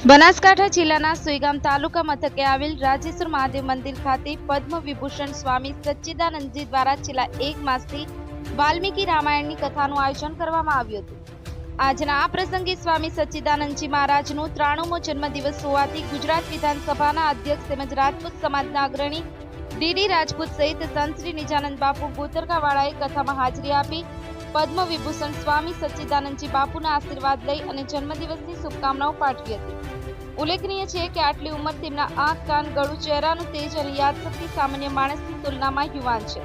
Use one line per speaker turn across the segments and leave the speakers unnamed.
બનાસકાંઠા જિલ્લાના સુઈગામ તાલુકા મથકે આવેલ રાજેશ્વર મહાદેવ મંદિર ખાતે પદ્મ વિભૂષણ સ્વામી સચ્ચિદાનંદજી દ્વારા છેલ્લા એક માસથી વાલ્મીકી રામાયણની કથાનું આયોજન કરવામાં આવ્યું હતું. આજના આ પ્રસંગે સ્વામી સચ્ચિદાનંદજી મહારાજનો ત્રાણુમો જન્મદિવસ હોવાથી ગુજરાત વિધાનસભાના અધ્યક્ષ તેમજ રાજપૂત સમાજના અગ્રણી ડીડી રાજપૂત સહિત સંત શ્રી નિજાનંદ બાપુ ગોતરકાવાળાએ કથામાં હાજરી આપી પદ્મ વિભૂષણ સ્વામી સચ્ચિદાનંદજી બાપુના આશીર્વાદ લઈ અને જન્મદિવસની શુભકામનાઓ પાઠવી હતી. ઉલ્લેખનીય છે કે આટલી ઉંમર તેમના આંખ, કાન, ગળું, ચહેરાનું તેજ અને યાદશક્તિ સામાન્ય માણસની તુલનામાં યુવાન છે.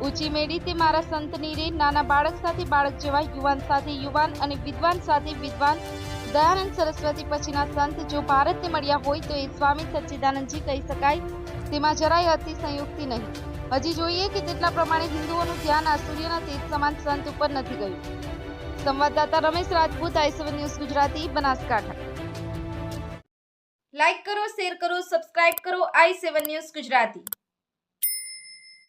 ઊંચી મેળી તે મારા સંતની રે, નાના બાળક સાથે બાળક જેવા યુવાન સાથે યુવાન અને વિદ્વાન સાથે વિદ્વાન. દયાનંદ સરસ્વતી પછીના સંત જો ભારતને મળ્યા હોય તો એ સ્વામી સચ્ચિદાનંદજી કહી શકાય. તેમાં જરાય અતિ સંયુક્તિ નહીં. હજી જોઈએ કે તેટલા પ્રમાણે હિન્દુઓનું ધ્યાન આ સૂર્યના તેજ સમાન સંત ઉપર નથી ગયું. સંવાદદાતા રમેશ રાજપૂત આઈસવન ન્યૂઝ ગુજરાતી, બનાસકાંઠા. લાઈક કરો, શેર કરો, સબસ્ક્રાઇબ કરો, આઈ સેવન ન્યૂઝ ગુજરાતી.